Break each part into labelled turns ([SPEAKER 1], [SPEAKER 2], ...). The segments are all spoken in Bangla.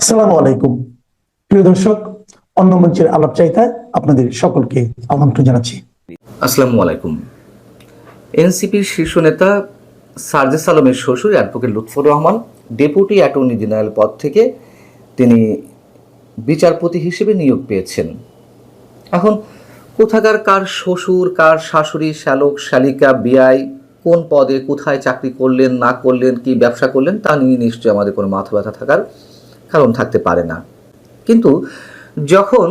[SPEAKER 1] আসসালামু আলাইকুম। প্রিয় দর্শক, অন্য মঞ্চের আলাপ চাইতায় আপনাদের সকলকে আমন্ত্রণ জানাচ্ছি।
[SPEAKER 2] আসসালামু আলাইকুম। এনসিপির শীর্ষ নেতা সার্জেস আলমের শ্বশুর advocate Lutfor Rahman, deputy attorney general পদ থেকে তিনি বিচারপতি হিসেবে নিয়োগ পেয়েছেন। এখন কোথাকার কার শ্বশুর, কার শাশুড়ি, শ্যালক শালিকা বিআই, কোন পদে কোথায় চাকরি করলেন, না করলেন, কি ব্যবসা করলেন, তা নিয়ে নিশ্চয়ই আমাদের কোনো মাথা ব্যথা থাকার কারণ থাকতে পারে না। কিন্তু যখন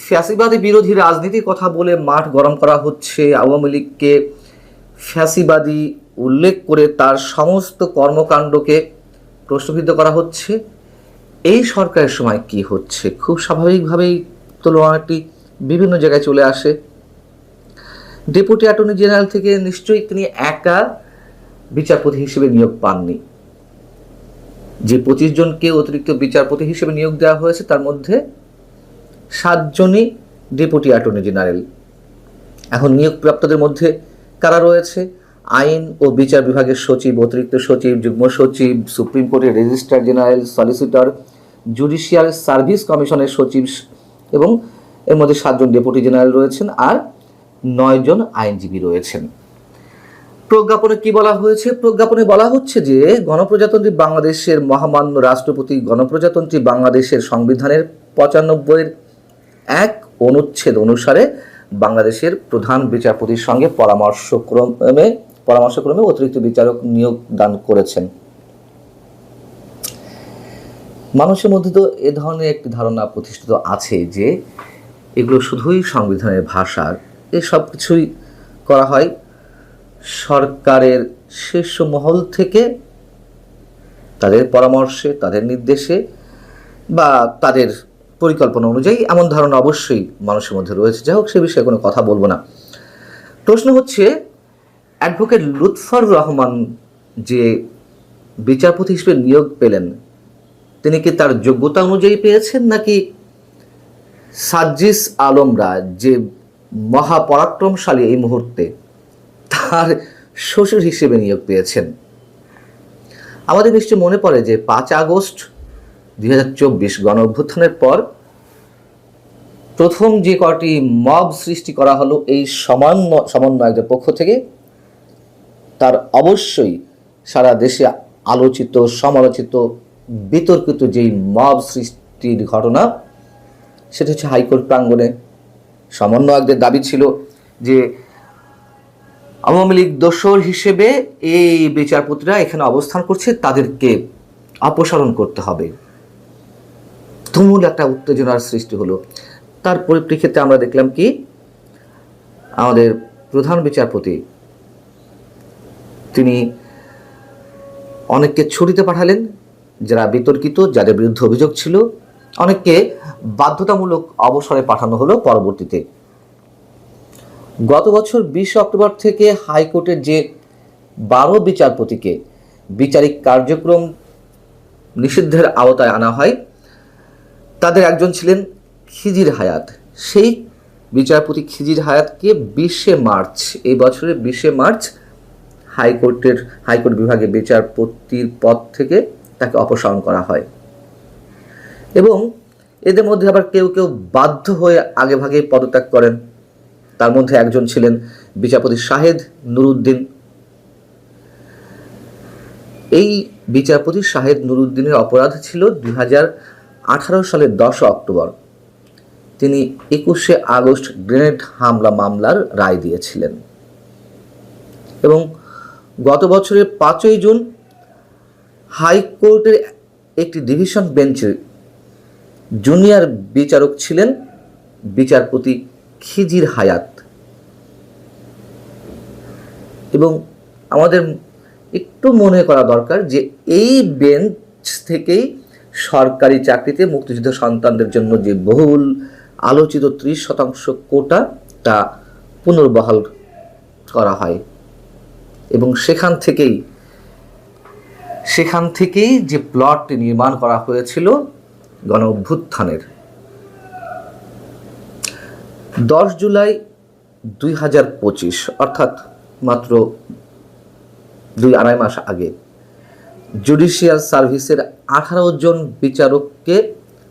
[SPEAKER 2] ফ্যাসিবাদী বিরোধী রাজনীতির কথা বলে মাঠ গরম করা হচ্ছে, আওয়ামী লীগকে ফ্যাসিবাদী উল্লেখ করে তার সমস্ত কর্মকাণ্ডকে প্রশ্নবিদ্ধ করা হচ্ছে, এই সরকারের সময় কি হচ্ছে? খুব স্বাভাবিকভাবেই তুলনাটি বিভিন্ন জায়গায় চলে আসে। ডেপুটি অ্যাটর্নি জেনারেল থেকে নিশ্চয়ই তিনি একা বিচারপতি হিসেবে নিয়োগ পাননি। যে পঁচিশ জনকে অতিরিক্ত বিচারপতি হিসেবে নিয়োগ দেওয়া হয়েছে, তার মধ্যে সাতজনই ডেপুটি অ্যাটর্নি জেনারেল। এখন নিয়োগপ্রাপ্তদের মধ্যে কারা রয়েছে? আইন ও বিচার বিভাগের সচিব, অতিরিক্ত সচিব, যুগ্ম সচিব, সুপ্রিম কোর্টের registrar general, solicitor, judicial service কমিশনের সচিব এবং এর মধ্যে সাতজন ডেপুটি জেনারেল রয়েছেন আর নয়জন আইনজীবী রয়েছেন। প্রজ্ঞাপনে কি বলা হয়েছে? প্রজ্ঞাপনে বলা হচ্ছে যে, গণপ্রজাতন্ত্রী বাংলাদেশের মহামান্য রাষ্ট্রপতি গণপ্রজাতন্ত্রী বাংলাদেশের সংবিধানের পঁচানব্বইয়ের এক অনুচ্ছেদ অনুসারে বাংলাদেশের প্রধান বিচারপতির সঙ্গে পরামর্শক্রমে পরামর্শক্রমে অতিরিক্ত বিচারক নিয়োগ দান করেছেন। মানুষের মধ্যে তো এ ধরনের একটি ধারণা প্রতিষ্ঠিত আছে যে, এগুলো শুধুই সংবিধানের ভাষা এসব কিছুই করা হয় সরকারের শীর্ষ মহল থেকে তাদের পরামর্শে, তাদের নির্দেশে বা তাদের পরিকল্পনা অনুযায়ী এমন ধারণা অবশ্যই মানুষের মধ্যে রয়েছে। যাই হোক, সে বিষয়ে কোনো কথা বলব না। প্রশ্ন হচ্ছে, অ্যাডভোকেট লুৎফর রহমান যে বিচারপতি হিসেবে নিয়োগ পেলেন, তিনি কি তার যোগ্যতা অনুযায়ী পেয়েছেন নাকি সাজ্জিস আলমরা যে মহাপরাক্রমশালী এই মুহূর্তে তার শ্বশুর হিসেবে নিয়োগ পেয়েছেন। আমাদের নিশ্চয় মনে পড়ে যে পাঁচ আগস্ট দুই হাজার চব্বিশ গণ অভ্যুত্থানের পর প্রথম যে কটি মব সৃষ্টি করা হলো এই সমন্বয় সমন্বয়কদের পক্ষ থেকে, তার অবশ্যই সারা দেশে আলোচিত, সমালোচিত, বিতর্কিত যেই মব সৃষ্টির ঘটনা, সেটা হচ্ছে হাইকোর্ট প্রাঙ্গণে সমন্বয়কদের দাবি ছিল যে আওয়ামী লীগ দোসর হিসেবে এই বিচারপতিরা এখানে অবস্থান করছে, তাদেরকে অপসারণ করতে হবে। তুমুল একটা উত্তেজনার সৃষ্টি হলো। তার পরিপ্রেক্ষিতে আমরা দেখলাম কি, আমাদের প্রধান বিচারপতি, তিনি অনেককে ছুটিতে পাঠালেন, যারা বিতর্কিত, যাদের বিরুদ্ধে অভিযোগ ছিল। অনেককে বাধ্যতামূলক অবসরে পাঠানো হলো পরবর্তীতে। গত বছর বিশ অক্টোবর থেকে হাইকোর্টের যে বারো বিচারপতিকে বিচারিক কার্যক্রম নিষিদ্ধের আওতায় আনা হয়, তাদের একজন ছিলেন খিজির হায়াত। সেই বিচারপতি খিজির হায়াতকে বিশে মার্চ, এই বছরের বিশে মার্চ হাইকোর্টের, হাইকোর্ট বিভাগে বিচারপতির পদ থেকে তাকে অপসারণ করা হয়। এবং এদের মধ্যে আবার কেউ কেউ বাধ্য হয়ে আগে ভাগে পদত্যাগ করেন। তার মধ্যে একজন ছিলেন বিচারপতি শাহেদ নুরুদ্দিন। এই বিচারপতি শাহেদ নুরুদ্দিনের অপরাধ ছিল দুই সালের দশ অক্টোবর। তিনি একুশে আগস্ট গ্রেনেড হামলা মামলার রায় দিয়েছিলেন। এবং গত বছরের পাঁচই জুন হাইকোর্টের একটি ডিভিশন বেঞ্চের জুনিয়র বিচারক ছিলেন বিচারপতি খিজির হায়াত। এবং আমাদের একটু মনে করা দরকার যে এই বেঞ্চ থেকেই সরকারি চাকরিতে মুক্তিযুদ্ধ সন্তানদের জন্য যে বহুল আলোচিত ত্রিশ শতাংশ কোটা তা পুনর্বহাল করা হয়। এবং সেখান থেকেই সেখান থেকেই যে প্লটটি নির্মাণ করা হয়েছিল গণ অভ্যুত্থানের। দশ জুলাই দুই হাজার পঁচিশ, অর্থাৎ মাত্র দুই আড়াই মাস আগে। জুডিশিয়াল সার্ভিসের আঠারো জন বিচারককে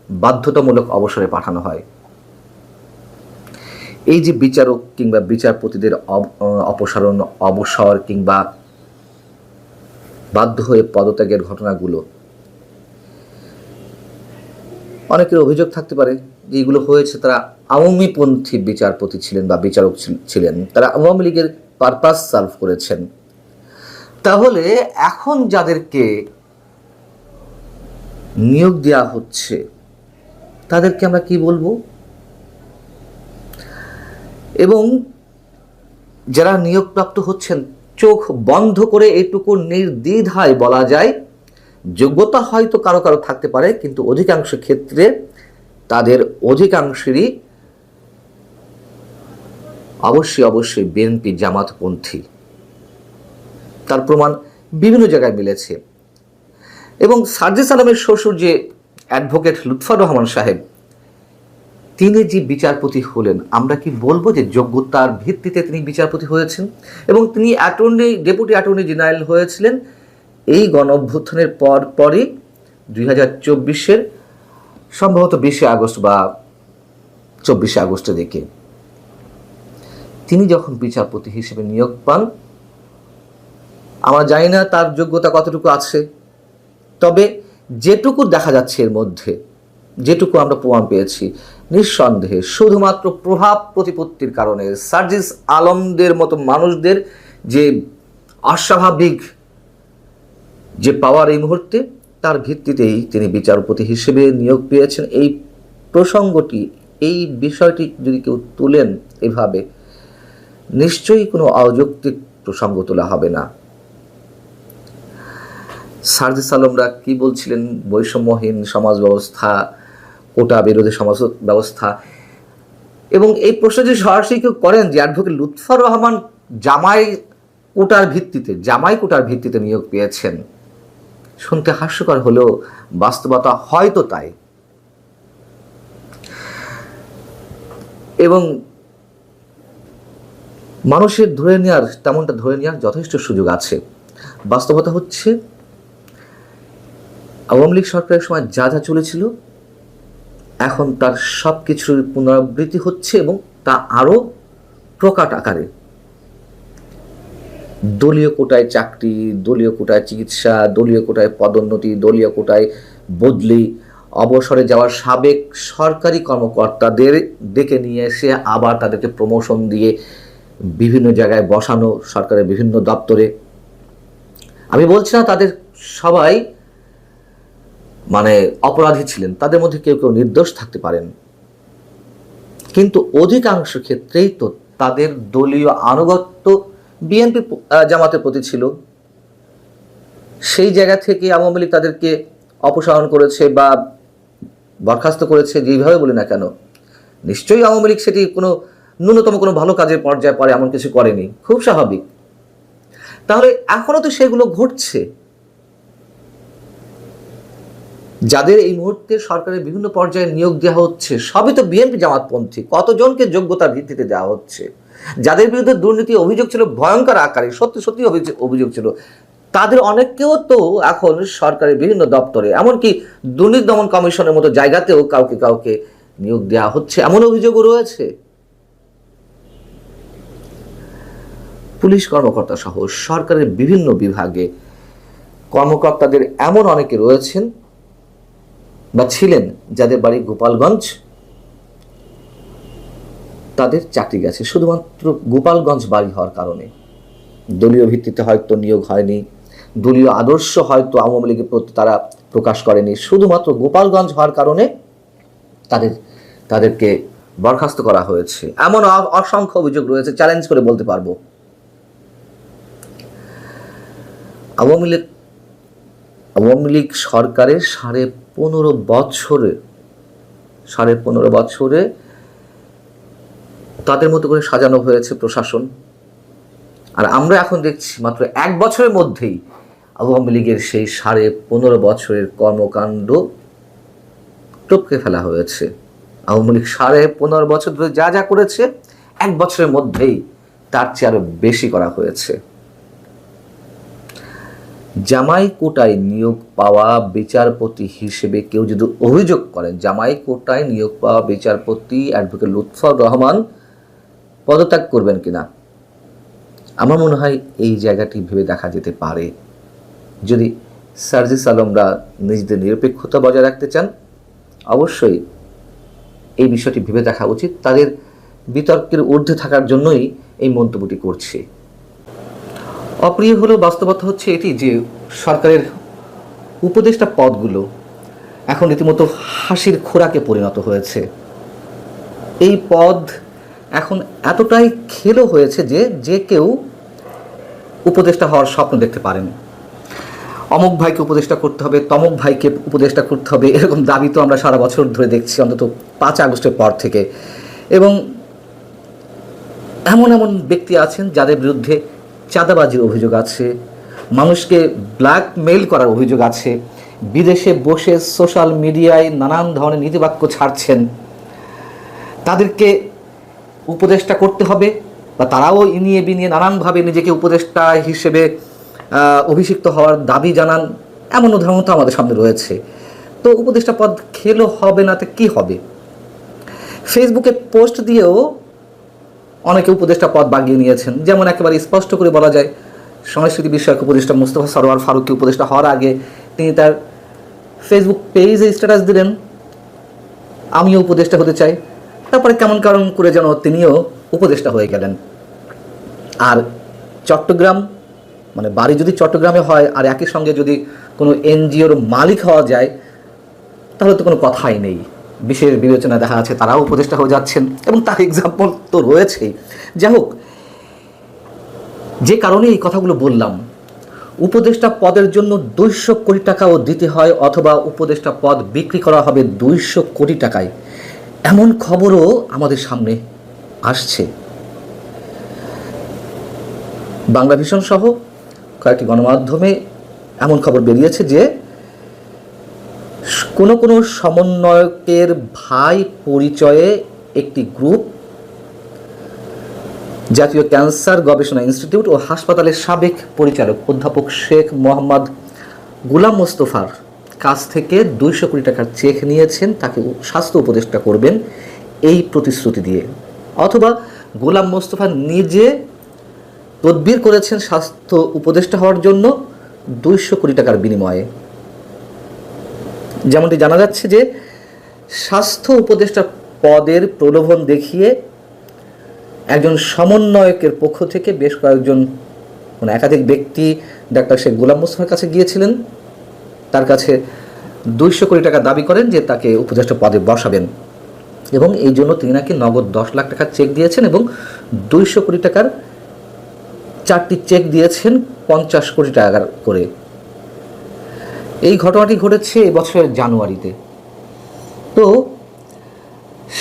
[SPEAKER 2] বাধ্যতামূলক অবসরে পাঠানো হয়। এই যে বিচারক কিংবা বিচারপতিদের অপসারণ, অবসর কিংবা বাধ্য হয়ে পদত্যাগের ঘটনাগুলো। অনেকের অভিযোগ থাকতে পারে যে এগুলো হয়েছে, তারা আওয়ামীপন্থী বিচারপতি ছিলেন বা বিচারক ছিলেন। তারা আওয়ামী লীগের পারপাস সার্ভ করেছেন। তাহলে এখন যাদেরকে নিয়োগ দেওয়া হচ্ছে, তাদেরকে আমরা কি বলব? এবং যারা নিয়োগপ্রাপ্ত হচ্ছেন, চোখ বন্ধ করে এটুকু নির্দ্বিধায় বলা যায়, যোগ্যতা হয়তো কারও কারও থাকতে পারে, কিন্তু অধিকাংশ ক্ষেত্রে তাদের অধিকাংশেরই অবশ্যই অবশ্যই বিএনপি জামাতপন্থী। তার প্রমাণ বিভিন্ন জায়গায় মিলেছে। এবং সার্জিস আলমের শ্বশুর যে অ্যাডভোকেট লুৎফর রহমান সাহেব, তিনি যে বিচারপতি হলেন, আমরা কি বলব যে যোগ্যতার ভিত্তিতে তিনি বিচারপতি হয়েছেন? এবং তিনি অ্যাটর্নি, ডেপুটি অ্যাটর্নি জেনারেল হয়েছিলেন এই গণ অভ্যুত্থানের পর পরই দুই হাজার চব্বিশের, সম্ভবত বিশে আগস্ট বা চব্বিশে আগস্টের দিকে। তিনি যখন বিচারপতি হিসেবে নিয়োগ পান, আমরা জানি না তার যোগ্যতা কতটুকু আছে, তবে যেটুকু দেখা যাচ্ছে এর মধ্যে, যেটুকু আমরা প্রমাণ পেয়েছি, নিঃসন্দেহে শুধুমাত্র প্রভাব প্রতিপত্তির কারণে সার্জিস আলমদের মতো মানুষদের যে অস্বাভাবিক যে পাওয়ার এই মুহূর্তে, তার ভিত্তিতেই তিনি বিচারপতি হিসেবে নিয়োগ পেয়েছেন। এই প্রসঙ্গটি, এই বিষয়টি যদি কেউ তুলেন এভাবে নিশ্চয়ই কোনো অযৌক্তিক প্রসঙ্গ তোলা হবে না। সার্জিস আলমরা কি বলছিলেন? বৈষম্যহীন সমাজ ব্যবস্থা, কোটা বিরোধী সমাজ ব্যবস্থা। এবং এই প্রশ্ন যে সরাসরি কেউ করেন, যে অ্যাডভোকেট লুৎফর রহমান জামাই কোটার ভিত্তিতে, জামাই কোটার ভিত্তিতে নিয়োগ পেয়েছেন। শুনতে হাস্যকর হলেও বাস্তবতা হয়তো তাই। এবং মানুষের ধরে নেওয়ার তেমনটা ধরে নেওয়ার যথেষ্ট সুযোগ আছে। বাস্তবতা হচ্ছে, আওয়ামী লীগ সরকারের সময় যা যা চলেছিল, এখন তার সব কিছুর পুনরাবৃত্তি হচ্ছে এবং তা আরও প্রকাট আকারে। দলীয় কোটায় চাকরি, দলীয় কোটায় চিকিৎসা, দলীয় কোটায় পদোন্নতি, দলীয় কোটায় বদলি, অবসরে যাওয়ার সাবেক সরকারি কর্মকর্তাদের ডেকে নিয়ে এসে আবার তাদেরকে প্রমোশন দিয়ে বিভিন্ন জায়গায় বসানো, সরকারের বিভিন্ন দপ্তরে। আমি বলছি না তাদের সবাই মানে অপরাধী ছিলেন, তাদের মধ্যে কেউ কেউ নির্দোষ থাকতে পারেন। কিন্তু অধিকাংশ ক্ষেত্রেই তো তাদের দলীয় আনুগত্য বিএনপি জামাতের প্রতি ছিল। সেই জায়গা থেকে আওয়ামী লীগ তাদেরকে অপসারণ করেছে বা বরখাস্ত করেছে, যেভাবে বলি না কেন, নিশ্চয়ই আওয়ামী লীগ সেটি কোনো ন্যূনতম কোনো ভালো কাজের পর্যায়ে পরে এমন কিছু করেনি। খুব স্বাভাবিক। তাহলে এখনও তো সেগুলো ঘটছে। যাদের এই মুহূর্তে সরকারের বিভিন্ন পর্যায়ে নিয়োগ দেওয়া হচ্ছে, সবই তো বিএনপি জামাতপন্থী। কতজনকে যোগ্যতার ভিত্তিতে দেওয়া হচ্ছে? যাদের বিরুদ্ধে দুর্নীতি অভিযোগ ছিল, ভয়ঙ্কর আকারে, সত্যি সত্যি অভিযোগ ছিল তাদের অনেককেও তো এখন সরকারের বিভিন্ন দপ্তরে, এমনকি দুর্নীতি দমন কমিশনের মতো জায়গাতেও কাউকে কাউকে নিয়োগ দেওয়া হচ্ছে। এমন অভিযোগও রয়েছে। পুলিশ কর্মকর্তা সহ সরকারের বিভিন্ন বিভাগে কর্মকর্তাদের এমন অনেকে রয়েছেন বা ছিলেন যাদের বাড়ি গোপালগঞ্জ, তাদের চাকরি গেছে। শুধুমাত্র গোপালগঞ্জ বাড়ি হওয়ার কারণে। দলীয় ভিত্তিতে হয়তো নিয়োগ হয়নি, দলীয় আদর্শ হয়তো আওয়ামী লীগের প্রতি তারা প্রকাশ করেনি। শুধুমাত্র গোপালগঞ্জ হওয়ার কারণে তাদের, তাদেরকে বরখাস্ত করা হয়েছে। এমন অসংখ্য অভিযোগ রয়েছে চ্যালেঞ্জ করে বলতে পারব। আওয়ামী লীগ আওয়ামী লীগ সরকারের সাড়ে পনেরো বছরে, সাড়ে পনেরো বছরে তাদের মতো করে সাজানো হয়েছে প্রশাসন। আর আমরা এখন দেখছি মাত্র এক বছরের মধ্যেই আওয়ামী লীগের সেই সাড়ে পনেরো বছরের কর্মকাণ্ড টপকে ফেলা হয়েছে। আওয়ামী লীগ সাড়ে পনেরো বছর ধরে যা যা করেছে, এক বছরের মধ্যেই তার চেয়ে আরও বেশি করা হয়েছে। জামাই কোটায় নিয়োগ পাওয়া বিচারপতি হিসেবে কেউ যদি অভিযোগ করেন, জামাই কোটায় নিয়োগ পাওয়া বিচারপতি অ্যাডভোকেট লুৎফর রহমান পদত্যাগ করবেন কিনা? আমার মনে হয় এই জায়গাটি ভেবে দেখা যেতে পারে। যদি সার্জিস আলমরা নিজেদের নিরপেক্ষতা বজায় রাখতে চান, অবশ্যই এই বিষয়টি ভেবে দেখা উচিত। তাদের বিতর্কের ঊর্ধ্বে থাকার জন্যই এই মন্তব্যটি করছে। অপ্রিয় হলেও বাস্তবতা হচ্ছে এটি যে সরকারের উপদেষ্টা পদগুলো এখন রীতিমতো হাসির খোরাকে পরিণত হয়েছে। এই পদ এখন এতটাই খেলো হয়েছে যে যে কেউ উপদেষ্টা হওয়ার স্বপ্ন দেখতে পারেন। অমুক ভাইকে উপদেষ্টা করতে হবে, তমক ভাইকে উপদেষ্টা করতে হবে, এরকম দাবি তো আমরা সারা বছর ধরে দেখছি অন্তত পাঁচ আগস্টের পর থেকে। এবং এমন এমন ব্যক্তি আছেন যাদের বিরুদ্ধে চাঁদাবাজির অভিযোগ আছে, মানুষকে ব্ল্যাকমেইল করার অভিযোগ আছে, বিদেশে বসে সোশ্যাল মিডিয়ায় নানান ধরনের নীতিবাক্য ছাড়ছেন। তাদেরকে উপদেষ্টা করতে হবে বা তারাও ইনিয়ে বিনিয়ে নানানভাবে নিজেকে উপদেষ্টা হিসেবে অভিষিক্ত হওয়ার দাবি জানান এমন উদাহরণ তো আমাদের সামনে রয়েছে। তো উপদেষ্টা পদ খেলো হবে না তো কী হবে? ফেসবুকে পোস্ট দিয়েও অনেকে উপদেষ্টা পদ বাগিয়ে নিয়েছেন। যেমন একেবারে স্পষ্ট করে বলা যায়, সংস্কৃতি বিষয়ক উপদেষ্টা মুস্তফা সরোয়ার ফারুককে উপদেষ্টা হওয়ার আগে তিনি তার ফেসবুক পেজে স্ট্যাটাস দিলেন। আমিও উপদেষ্টা হতে চাই। তারপরে কেমন কারণ করে যেন তিনিও উপদেষ্টা হয়ে গেলেন। আর চট্টগ্রাম মানে বাড়ি যদি চট্টগ্রামে হয় আর একই সঙ্গে যদি কোনো এনজিওর মালিক হওয়া যায়, তাহলে তো কোনো কথাই নেই। বিশেষ বিবেচনা দেখা যাচ্ছে তারাও উপদেষ্টা হয়ে যাচ্ছেন এবং তার এক্সাম্পল তো রয়েছেই। যাই হোক, যে কারণে এই কথাগুলো বললাম, উপদেষ্টা পদের জন্য দুইশো কোটি টাকাও দিতে হয় অথবা উপদেষ্টা পদ বিক্রি করা হবে দুইশো কোটি টাকায়। এমন খবরও আমাদের সামনে আসছে। বাংলা ভীষণ সহ কয়েকটি গণমাধ্যমে এমন খবর বেরিয়েছে যে কোনো কোনো সমন্বয়কের ভাই পরিচয়ে একটি গ্রুপ, জাতীয় ক্যান্সার গবেষণা ইনস্টিটিউট ও হাসপাতালের সাবেক পরিচালক অধ্যাপক শেখ মোহাম্মদ গুলাম মোস্তফার কাছ থেকে দুইশো কোটি টাকার চেক নিয়েছেন, তাকে স্বাস্থ্য উপদেষ্টা করবেন এই প্রতিশ্রুতি দিয়ে। অথবা গোলাম মোস্তফা নিজে তদবির করেছেন স্বাস্থ্য উপদেষ্টা হওয়ার জন্য দুইশো কোটি টাকার বিনিময়ে। যেমনটি জানা যাচ্ছে যে স্বাস্থ্য উপদেষ্টা পদের প্রলোভন দেখিয়ে একজন সমন্বয়কের পক্ষ থেকে বেশ কয়েকজন মানে একাধিক ব্যক্তি ডাক্তার শেখ গোলাম মোস্তফার কাছে গিয়েছিলেন। তার কাছে দুইশো কোটি টাকা দাবি করেন যে তাকে উপদেষ্টা পদে বসাবেন। এবং এই জন্য তিনি নাকি নগদ দশ লাখ টাকার চেক দিয়েছেন এবং দুইশো কোটি টাকার চারটি চেক দিয়েছেন পঞ্চাশ কোটি টাকার করে। এই ঘটনাটি ঘটেছে এবছরের জানুয়ারিতে। তো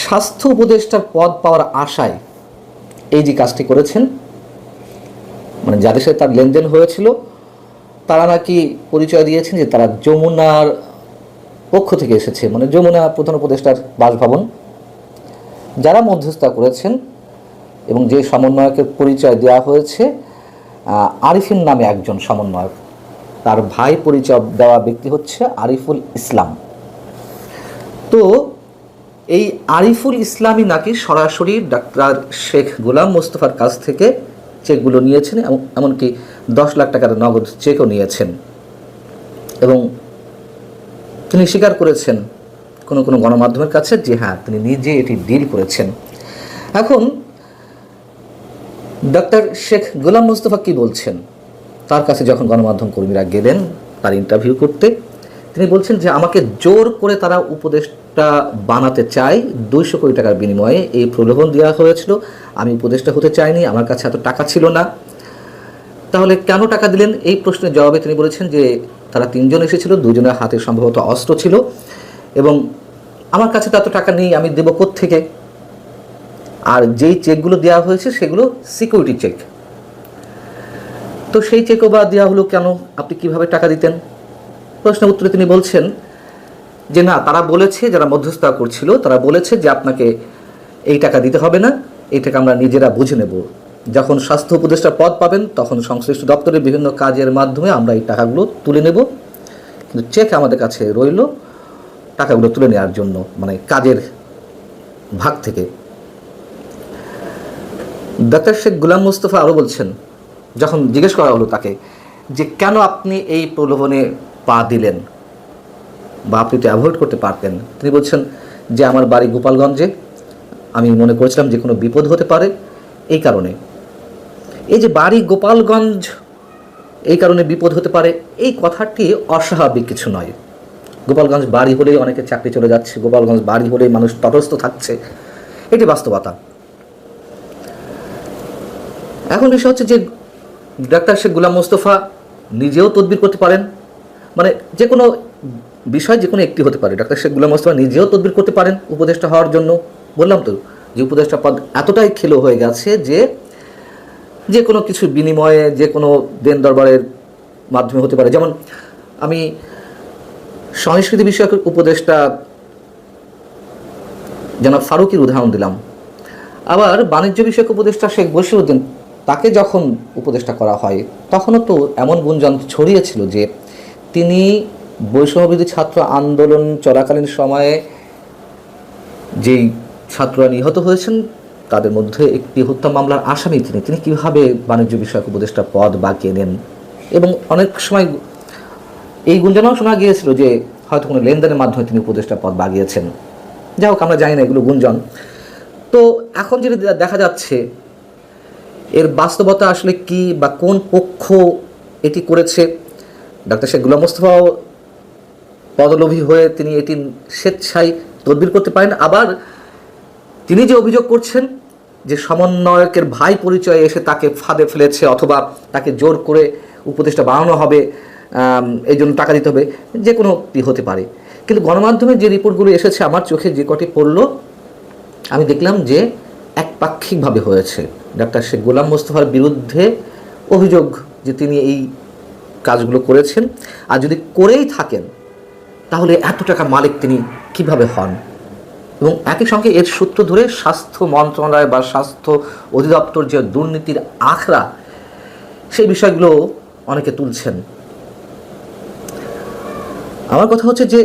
[SPEAKER 2] স্বাস্থ্য উপদেষ্টার পদ পাওয়ার আশায় এই যে কাজটি করেছেন মানে যাদের সাথে তার লেনদেন হয়েছিল, তারা নাকি পরিচয় দিয়েছেন যে তারা যমুনার পক্ষ থেকে এসেছে মানে যমুনা প্রধান উপদেষ্টার বাসভবন। যারা মধ্যস্থতা করেছেন এবং যে সমন্বয়কের পরিচয় দেওয়া হয়েছে আরিফিন নামে একজন সমন্বয়ক। তার ভাই পরিচয় দেওয়া ব্যক্তি হচ্ছে আরিফুল ইসলাম। তো এই আরিফুল ইসলামই নাকি সরাসরি ডাক্তার শেখ গোলাম মোস্তফার কাছ থেকে চেকগুলো নিয়েছেন এমন- এমনকি দশ লাখ টাকার নগদ চেকও নিয়েছেন এবং তিনি স্বীকার করেছেন কোনো কোনো গণমাধ্যমের কাছে যে হ্যাঁ তিনি নিজে এটি ডিল করেছেন। এখন ডক্টর শেখ গোলাম মোস্তফা কি বলছেন? তার কাছে যখন গণমাধ্যম কর্মীরা গেলেন তার ইন্টারভিউ করতে, তিনি বলছেন যে আমাকে জোর করে তারা উপদেষ্টা বানাতে চায়। দুইশো কোটি টাকার বিনিময়ে এই প্রলোভন দেওয়া হয়েছিল। আমি উপদেষ্টা হতে চাইনি, আমার কাছে এত টাকা ছিল না। তাহলে কেন টাকা দিলেন? এই প্রশ্নের জবাবে তিনি বলেছেন যে তারা তিনজন এসেছিল, দুজনের হাতে সম্ভবত অস্ত্র ছিল এবং আমার কাছে তো এত টাকা নেই, আমি দেবো থেকে আর যেই চেকগুলো দেওয়া হয়েছে সেগুলো সিকিউরিটি চেক তো সেই চেকও বা দেওয়া হলো কেন? আপনি কীভাবে টাকা দিতেন? প্রশ্নের উত্তরে তিনি বলছেন যে, না, তারা বলেছে, যারা মধ্যস্থতা করছিল, তারা বলেছে যে আপনাকে এই টাকা দিতে হবে না। এই টাকা আমরা নিজেরা বুঝে নেব। যখন স্বাস্থ্য উপদেষ্টা পদ পাবেন, তখন সংশ্লিষ্ট দপ্তরের বিভিন্ন কাজের মাধ্যমে আমরা এই টাকাগুলো তুলে নেব। কিন্তু চেক আমাদের কাছে রইল টাকাগুলো তুলে নেওয়ার জন্য মানে কাজের ভাগ থেকে। ডাক্তার শেখ গুলাম মুস্তফা আরও বলছেন যখন জিজ্ঞেস করা হলো তাকে যে কেন আপনি এই প্রলোভনে পা দিলেন বা আপনি তো অ্যাভয়েড করতে পারতেন, তিনি বলছেন যে আমার বাড়ি গোপালগঞ্জে। আমি মনে করেছিলাম যে কোনো বিপদ হতে পারে এই কারণে। এই যে বাড়ি গোপালগঞ্জ, এই কারণে বিপদ হতে পারে, এই কথাটি অস্বাভাবিক কিছু নয়। গোপালগঞ্জ বাড়ি হলেই অনেকে চাকরি চলে যাচ্ছে, গোপালগঞ্জ বাড়ি হলেই মানুষ তটস্থ থাকছে, এটি বাস্তবতা। এখন বিষয় হচ্ছে যে ডাক্তার শেখ গুলাম মোস্তফা নিজেও তদবির করতে পারেন। মানে যে কোনো বিষয় যে কোনো একটি হতে পারে। ডাক্তার শেখ গুলাম মোস্তফা নিজেও তদবির করতে পারেন উপদেষ্টা হওয়ার জন্য। বললাম তো যে উপদেষ্টা পদ এতটাই খেলো হয়ে গেছে যে যে কোনো কিছু বিনিময়ে যে কোনো দেন দরবারের মাধ্যমে হতে পারে। যেমন আমি সংস্কৃতি বিষয়ক উপদেষ্টা যেন ফারুকির উদাহরণ দিলাম। আবার বাণিজ্য বিষয়ক উপদেষ্টা শেখ বসিরউদ্দিন তাকে যখন উপদেষ্টা করা হয়, তখনও তো এমন গুঞ্জন ছড়িয়েছিল যে তিনি বৈষম্যবিধি ছাত্র আন্দোলন চলাকালীন সময়ে যেই ছাত্ররা নিহত হয়েছেন, তাদের মধ্যে একটি হত্যা মামলার আসামি তিনি। তিনি কীভাবে বাণিজ্য বিষয়ক উপদেষ্টা পদ বাগিয়ে নেন? এবং অনেক সময় এই গুঞ্জনও শোনা গিয়েছিল যে হয়তো কোনো লেনদেনের মাধ্যমে তিনি উপদেষ্টা পদ বাগিয়েছেন। যাই হোক, আমরা জানি না এগুলো গুঞ্জন। তো এখন যেটা দেখা যাচ্ছে এর বাস্তবতা আসলে কি বা কোন পক্ষ এটি করেছে? ডাক্তার শেখ গুলাম মোস্তফাও পদলোভী হয়ে তিনি এটি স্বেচ্ছায় তদবির করতে পারেন। আবার তিনি যে অভিযোগ করছেন যে সমন্বয়কের ভাই পরিচয়ে এসে তাকে ফাঁদে ফেলেছে অথবা তাকে জোর করে উপদেষ্টা বানানো হবে এই জন্য টাকা দিতে হবে, যে কোনো হতে পারে। কিন্তু গণমাধ্যমে যে রিপোর্টগুলো এসেছে, আমার চোখে যে কটি পড়ল, আমি দেখলাম যে একপাক্ষিকভাবে হয়েছে। ডাক্তার শেখ গোলাম মোস্তফার বিরুদ্ধে অভিযোগ যে তিনি এই কাজগুলো করেছেন। আর যদি করেই থাকেন, তাহলে এত টাকার মালিক তিনি কীভাবে হন? এবং একই সঙ্গে এর সূত্র ধরে স্বাস্থ্য মন্ত্রণালয় বা স্বাস্থ্য অধিদপ্তর যে দুর্নীতির আখড়া, সেই বিষয়গুলো অনেকে তুলছেন। আমার কথা হচ্ছে যে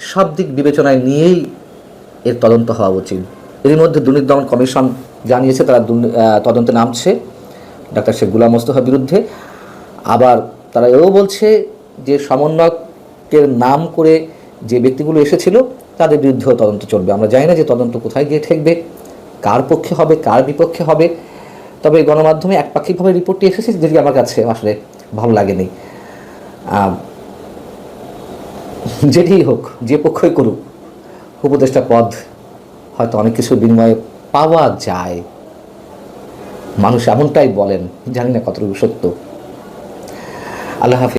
[SPEAKER 2] সব দিক বিবেচনায় নিয়েই এর তদন্ত হওয়া উচিত। এর মধ্যে দুর্নীতি দমন কমিশন জানিয়েছে, তারা তদন্তে নামছে ডাক্তার শেখ গুলাম মোস্তফার বিরুদ্ধে। আবার তারা এও বলছে যে সমন্বয়কের নাম করে যে ব্যক্তিগুলো এসেছিল, তাদের বিরুদ্ধেও তদন্ত চলবে। আমরা জানি না যে তদন্ত কোথায় গিয়ে ঠেকবে, কার পক্ষে হবে, কার বিপক্ষে হবে। তবে গণমাধ্যমে একপাক্ষিকভাবে রিপোর্টটি এসেছে যেটি আমার কাছে আসলে ভালো লাগেনি। যেটি হোক, যে পক্ষই করুক, উপদেষ্টা পদ হয়তো অনেক কিছু বিনিময়ে পাওয়া যায়। মানুষ এমনটাই বলেন জানি না কতটুকু সত্য। আল্লাহ হাফিজ।